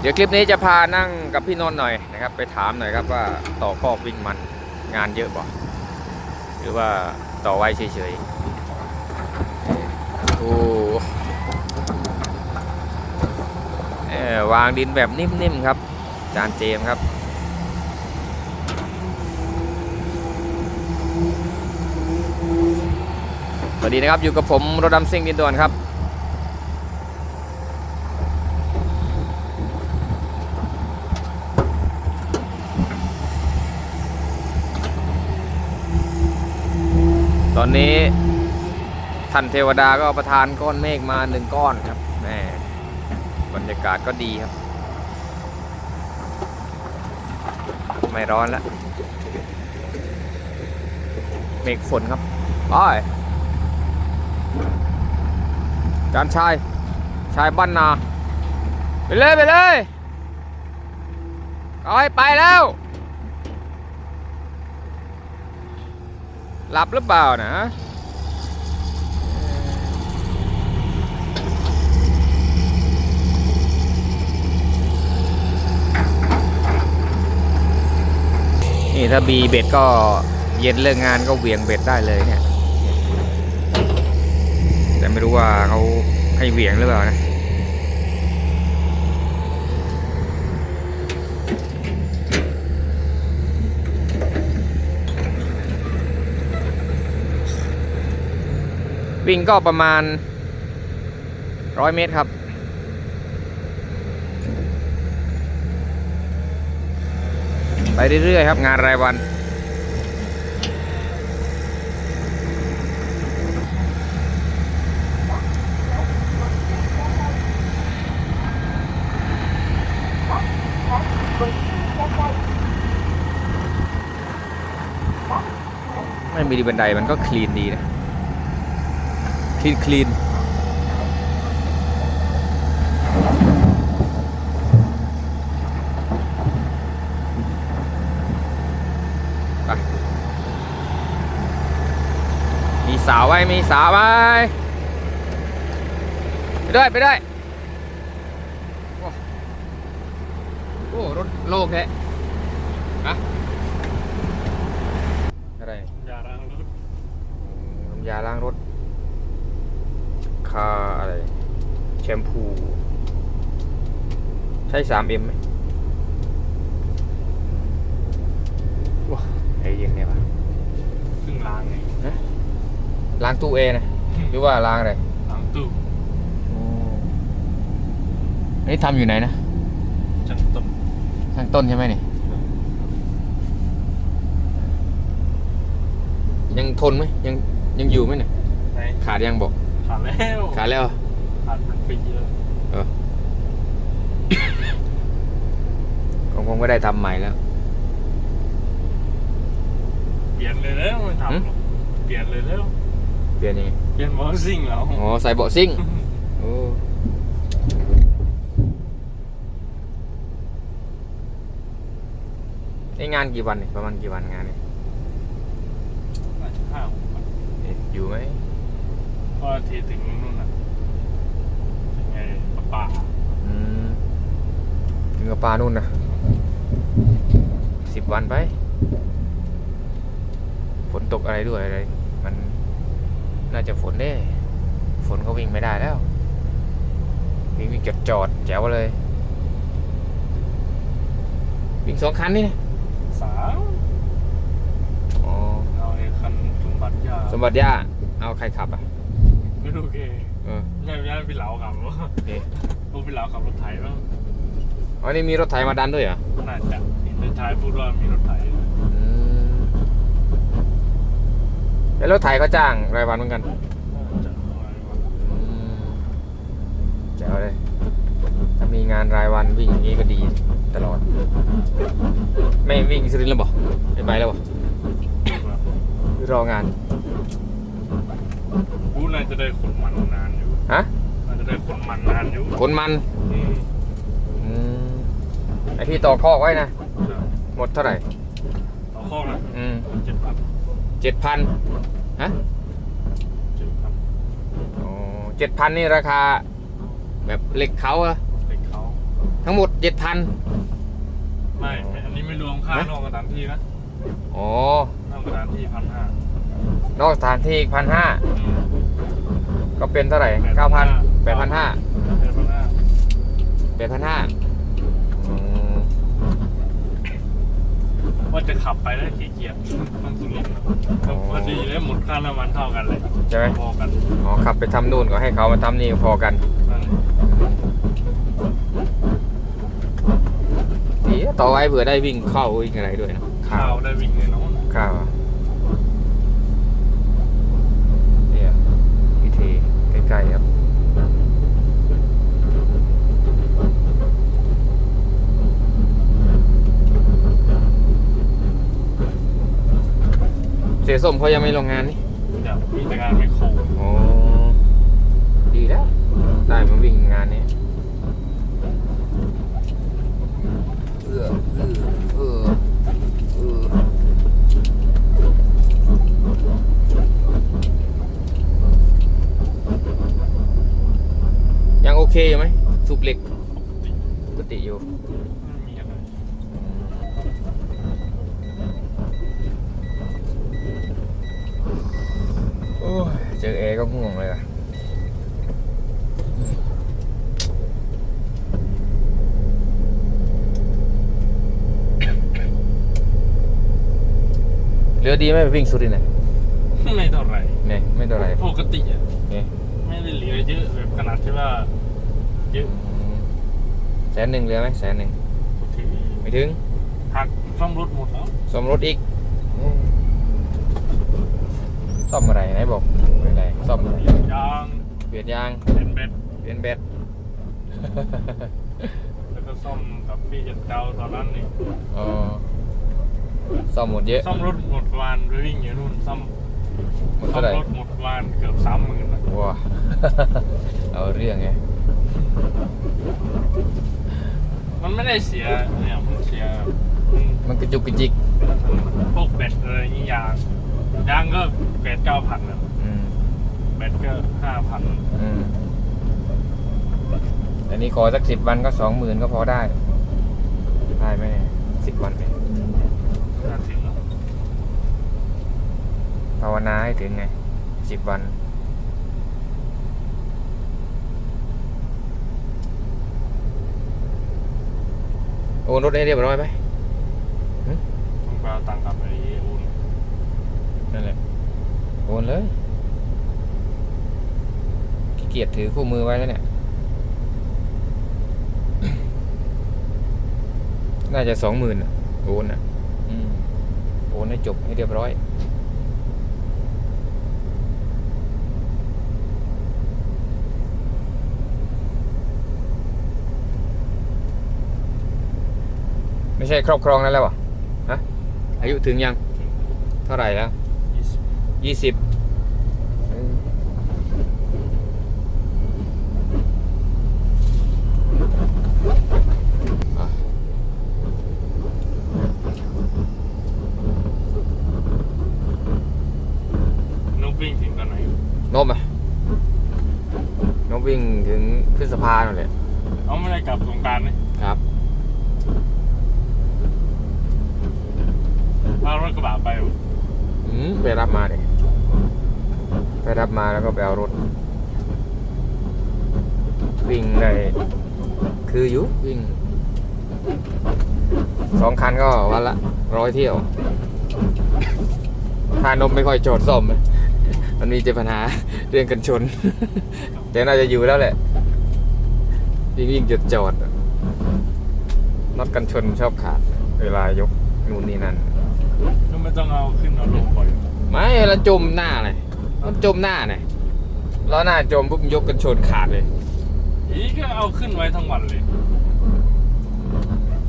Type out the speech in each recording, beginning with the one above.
เดี๋ยวคลิปนี้จะพานั่งกับพี่นนท์หน่อยนะครับ ไปถามหน่อยครับว่าต่อคอกวิ่งมันงานเยอะบ่หรือว่าต่อไว้เฉยๆโอ้วางดินแบบนิ่มๆครับ จานเจมครับสวัสดีนะครับอยู่กับผมรถดำซิ่งดินดวนครับ อนนี้ท่านเทวดาก็ประทานก้อนเมฆมาหนึ่งก้อนครับแหม่บรรยากาศก็ดีครับ ไม่ร้อนแล้ว เมฆฝนครับไปจานชาย ชายบ้านนา ไปเลย ไปเลยเอาให้ไปแล้ว หลับหรือเปล่านะนี่ถ้าบีเบ็ดก็เย็นเลิกงานก็เวียงเบ็ดได้เลยเนี่ย แต่ไม่รู้ว่าเขาให้เวียงหรือเปล่านะ วิ่งก็ประมาณร้อยเมตรครับไปเรื่อยๆครับงานรายวัน ไม่มีบันไดมันก็คลีนดีนะ ลีนคลีนไปมีสาวไว้ มีสาวไว้ ไปด้วย ไปด้วย โอ้โอ้รถโล่งแท้อะอะไรยาล้างรถน้ำยาล้างรถ คาอะไร แชมพู ใช่ 3M ไหมว้าไอเย็นเนี่ยวะเพิ่งล้างไงล้างตู้เอนะหรือว่าล้างอะไรล้างตู้อันนี้ทำอยู่ไหนนะจังต้นข้างต้นใช่ไหมนี่ยังทนไหมยังยังอยู่ไหมเนี่ยไหนขาดยังบอก ขาดแล้วขาดแล้วเหรอขาดเป็นปีแล้วเออของผมก็ได้ทำใหม่แล้ว เปลี่ยนเลยแล้วไม่ทำหรอกเปลี่ยนเลยแล้วเปลี่ยนยังไงเปลี่ยนมอซิ่งแล้วอ๋อใส่เบาะซิ่งโอ้นี่งานกี่วันเนี่ยประมาณกี่วันงานเนี่ยน่าจะห้าหกวันเอ๊ะอยู่ไหมเพราะว่าเทถึงนู่นน่ะถึงไงปะป่าอืมถึงกับปลานู่นนะสิบวันไป ฝนตกอะไรด้วยอะไร มันน่าจะฝนเด้ฝนเขาวิ่งไม่ได้แล้ว วิ่งวิ่งจอดจอดๆแจ๋วเลย วิ่งสองคันนี่นะสามอ๋อ เอาไอ้คันสมบัติยาสมบัติย่าเอาใครขับอะ ไม่รู้แกเออใช่ไม่ใช่พี่เหลาขับรถโอเคพวกพี่เหลาขับรถไถบ้างอ๋อนี่มีรถไถมาดันด้วยเหรอน่าจะเห็นในท้ายพูดว่ามีรถไถด้วยอืมแล้วรถไถก็จ้างรายวันเหมือนกันน่าจะอะไรวะอืมแจ๋วเลยถ้ามีงานรายวันวิ่งอย่างนี้ก็ดีตลอด ไม่วิ่งสุรินทร์แล้วบอกไม่ไปแล้วบอกหรือรองานกู น่าจะได้ขนมันนานอยู่ฮะน่าจะได้ขนมันนานอยู่ขนมันอืมอืมไอที่ต่อคอกไว้นะ หมดเท่าไหร่ต่อข้อนะอืมเจ็ดพันเจ็ดพันฮะเจ็ดพันอ๋อเจ็ดพันนี่ราคา แบบเหล็กเขาเหรอะเล็กเขาอทั้งหมดเจ็ดพันไม่ไม่อันนี้ไม่รวมค่าฮะนอกสถานที่นะอ๋อ นอกสถานที่พันห้านอกสถานที่พันห้า ก็เป็นเท่าไหร่เก้าพันแปดพันห้าแปดพันห้าแปดพันห้าว่าจะขับไปแล้วขี้เกียจต้องสุรินทร์นะก็พอดีเลยหมดค่าน้ำมันเท่ากันเลยใช่ไหมพอกันอ๋อขับไปทำนู่นก็ให้เขามาทำนี่พอกันนั่นดีต่อไว้เผื่อได้วิ่งเข้าวิ่งอะไรด้วยนะข้าวได้วิ่งเลยเนาะข้าวเนี่ยพิธี ใกล้ๆครับเสียส้มเขายังไม่ลงงานนี่เดี๋ยวมีแต่งานไม่โครโอ้ดีแล้ว ได้มาวิ่งงานนี้เออเออเออเออยังโอเคอยู่ไหมสูบเหล็กปกติอยู่ไม่มีอะไรโอ้ยเจอแอร์ก็ง่วงเลยอะเหลือดีไหมไปวิ่งสุรินทร์น่ะไม่เท่าไหร่เนี่ยไม่เท่าไหร่ปกติอะเนี่ยไม่ได้เหลือเยอะแบบขนาดที่ว่า เยอะแสนหนึ่งเหลือไหมแสนหนึ่งถึงไม่ถึงหักซ่อมรถหมดแล้วสมรถอีกอืมซ่อมอะไรไหนบอกเป็นไรซ่อมอะไรยางเปลี่ยนยางเป็นเบ็ดเปลี่ยนแบต แล้วก็ซ่อมกับพี่จัดเจ้าตอนนั้นนี่อ๋อซ่อมหมดเยอะซ่อมรถหมดประมาณไปวิ่งอยู่นู่นซ่อมหมดซ่อเท่ามไหร่รถหมดประมาณเกือบสามหมื่นนะว้า เอาเรื่องไง มันไม่ได้เสียเนี่ย มันเสียมันมันกระจุกกระจิกพวกแบตอะไรอย่างงี้ยางยางก็แปดเก้าพันนะอืมแบตก็ห้าพันอืมอันนี้ขอสักสิบวันก็สองหมื่นก็พอได้ ได้ไหมสิบวันเนี่ยน่าถึงแล้วภาวนาให้ถึงไงสิบวัน โอนรถให้เรียบร้อยไหมต้องไปเอาตังค์กลับไปอุ่นนั่นแหละโอนเลยขี้เกียจถือคู่มือไว้แล้วเนี่ย น่าจะสองหมื่นโอนอะอืมโอนให้จบให้เรียบร้อย ไม่ใช่ครอบครองแล้วแล้วเหรอฮะอายุถึงยัง เท่าไหร่แล้วยี่สิบ ยี่สิบอะ นกวิ่งถึงตอนไหน นบอะนบวิ่งถึงพฤษภานั่นแหละ เอาไม่ได้กลับสงกรารนี่ ครับ เอารถกระบะไปเหรอ อืม ไปรับมาเลยไปรับมาแล้วก็ไปเอารถ วิ่งได้คืออยู่วิ่งสองคันก็วันละร้อยเที่ยวค่านมไม่ค่อยโจดซ่อมเลยมันมีเจปัญหาเรื่องกันชน แต่น่าจะอยู่แล้วแหละวิ่งวิ่งจดจอดอะน็อตกันชนชอบขาด เวลายกนู่นนี่นั่นก็ไม่ต้องเอาขึ้นเอาลงบ่อย ไม่เราจมหน้าเลยมันจมหน้าเนี่ยล้อหน้าจมปุ๊บยกกันชนขาดเลย อีก็เอาขึ้นไว้ทั้งวันเลย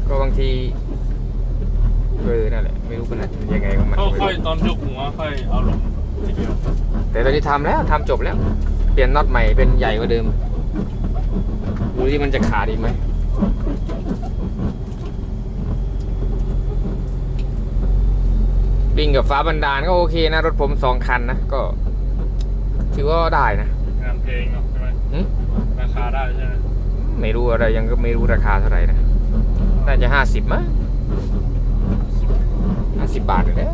ก็บางทีเออนั่นแหละไม่รู้ขนาดยังไงของมันก็ไม่ค่อยรู้ตอนยกหัวค่อยเอาลงทีเดียวแต่ตอนนี้ทำแล้วทำจบแล้ว เปลี่ยนน็อตใหม่เป็นใหญ่กว่าเดิมดูที่มันจะขาดอีกไหม วิ่งกับฟ้าบันดาลก็โอเคนะ รถผมสองคันนะ ก็ ถือว่าได้นะ งานเพลงเนาะใช่ไหมหึ ราคาได้ใช่ไหมไม่รู้อะไรยังก็ไม่รู้ราคาเท่าไหร่นะน่าจะห้าสิบมั้งห้าสิบบาทเลยนะ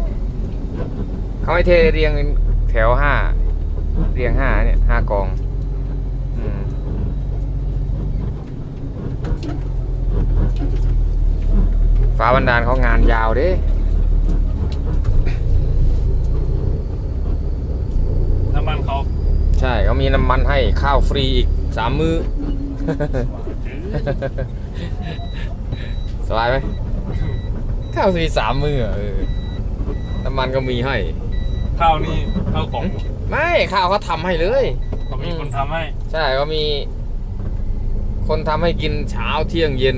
เขาให้เทเรียงแถวห้าเรียงห้าเนี่ยห้ากองอืมฟ้าบันดาลเขางานยาวเด้ น้ำมันเขา ใช่เขามีน้ำมันให้ข้าวฟรีอีกสามมือ้อสบายไหมข้าวฟรีสามมืออะเออน้ำมันก็มีให้ ข้าวนี่ข้าวกล่องไม่ข้าวเขาทำให้เลยเขามีคนทำให้ ใช่ก็มี คนทำให้กินเช้าเที่ยงเย็น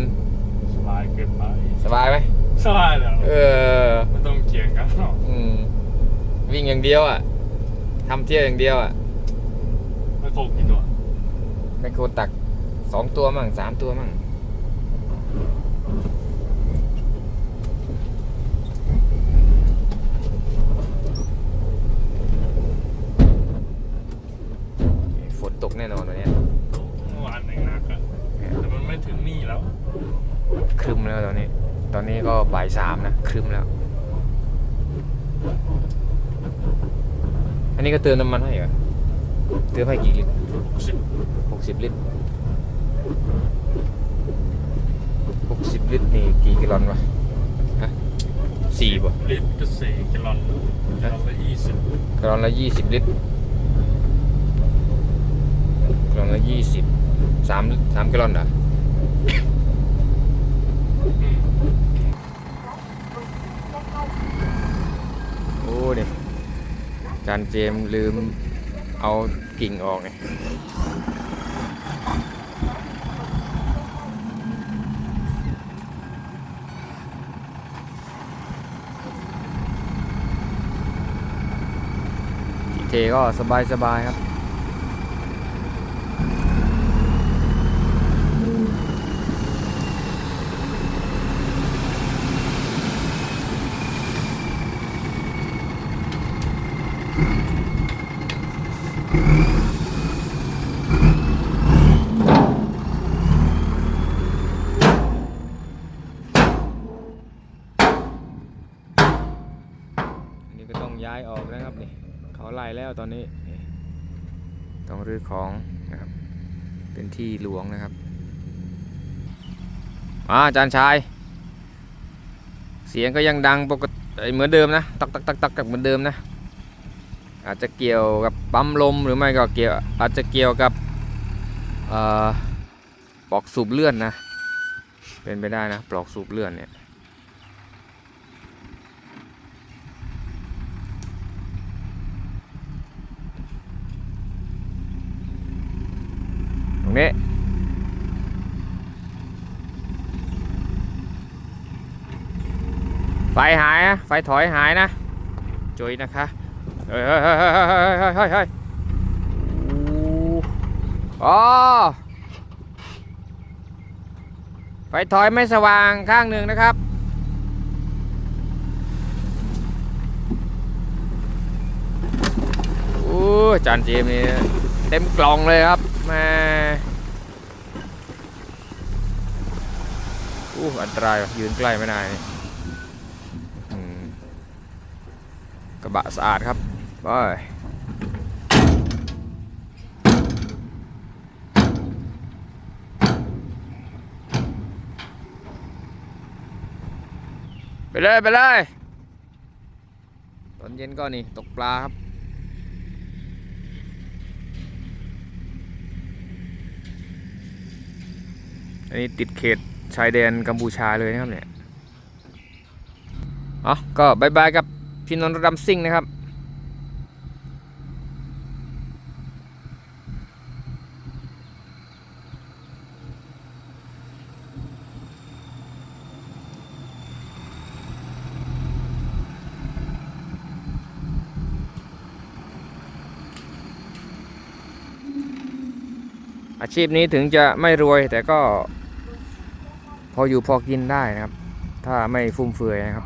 สบายเกินไปสบายไหมสบายแล้วเออไม่ต้องเกี่ยงกันหรอกอืมวิ่งอย่างเดียวอะทำเที่ยวอย่างเดียวอะไม่โคกี่ตัวแม่โคตักสองตัวมั่งสามตัวมั่งฝนตกแน่นอนวันเนี้ยเมื่อวานหนึ่งหนักอะแต่มันไม่ถึงนี่แล้ว ครึมแล้วตอนนี้ ตอนนี้ก็บ่ายสามนะครึมแล้ว อันนี้ก็เติมน้ำมันให้เหรอ เติมให้กี่ลิตรสิบหกสิบลิตรหกสิบลิตรนี่กี่กิโลวะฮะสี่ป่ะลิตรก็สี่แกลลอนแกลลอนละยี่สิบกิโลละยี่สิบลิตรกิโลละยี่สิบสามสามกิโลเหรออืมโอ้ดิจานเจมส์ลืม เอากิ่งออกไงเทก็สบายสบายครับ อันนี้ก็ต้องย้ายออกนะครับนี่เขาไล่ แล้วตอนนี้ ต้องรื้อของนะครับ เป็นที่หลวงนะครับมาอาจารย์ชาย เสียงก็ยังดังปกติเหมือนเดิมนะตักตักตักตักตักเหมือนเดิมนะ อาจจะเกี่ยวกับปั๊มลมหรือไม่ก็เกี่ยวอาจจะเกี่ยวกับปลอกสูบเลื่อนนะ เป็นไปได้นะปลอกสูบเลื่อนเนี่ย นี้ ไฟหายนะ ไฟถอยหายนะจุยนะคะ เฮ้ยเฮ้ยเฮ้ยเฮ้ยเฮ้ยเฮ้ยอ๋อไฟถอยไม่สว่างข้างหนึ่งนะครับ โอ้จานเจมนี่เต็มกล่องเลยครับ แม่อู้อันตรายยืนใกล้ไม่ได้กระบะสะอาดครับไปไปเลย ไปเลย ตอนเย็นก็นี่ ตกปลาครับ อันนี้ติดเขตชายแดนกัมพูชาเลยนะครับเนี่ยอ๋อก็บายบายกับพี่นนท์ดำซิ่งนะครับ อาชีพนี้ถึงจะไม่รวยแต่ก็พออยู่พอกินได้นะครับ ถ้าไม่ฟุ่มเฟือยนะครับ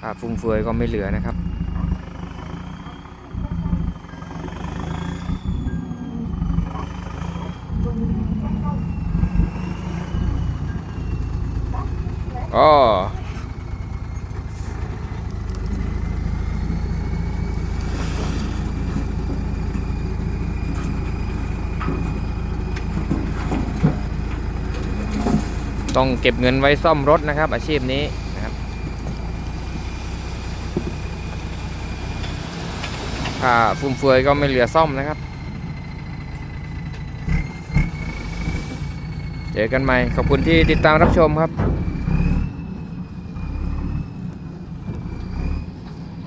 ถ้าฟุ่มเฟือยก็ไม่เหลือนะครับอ๋อ ต้องเก็บเงินไว้ซ่อมรถนะครับ อาชีพนี้นะครับถ้าฟุ่มเฟือยก็ไม่เหลือซ่อมนะครับ เจอกันใหม่ ขอบคุณที่ติดตามรับชมครับ